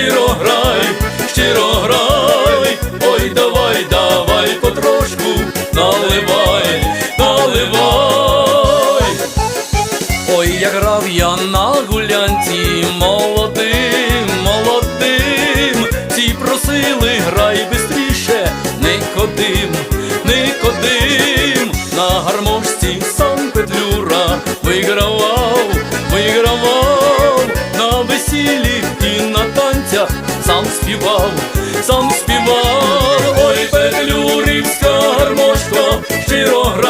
щиро грай, щиро грай, ой, давай, давай, потрошку, наливай, наливай. Ой, як грав я на гулянці, молодим, молодим, ці просили, грай бистріше, не кодим, не кодим, на гармошці сам Петлюра на сам співав, сам співав, ой, Петлюрівська гармошка, щиро грай.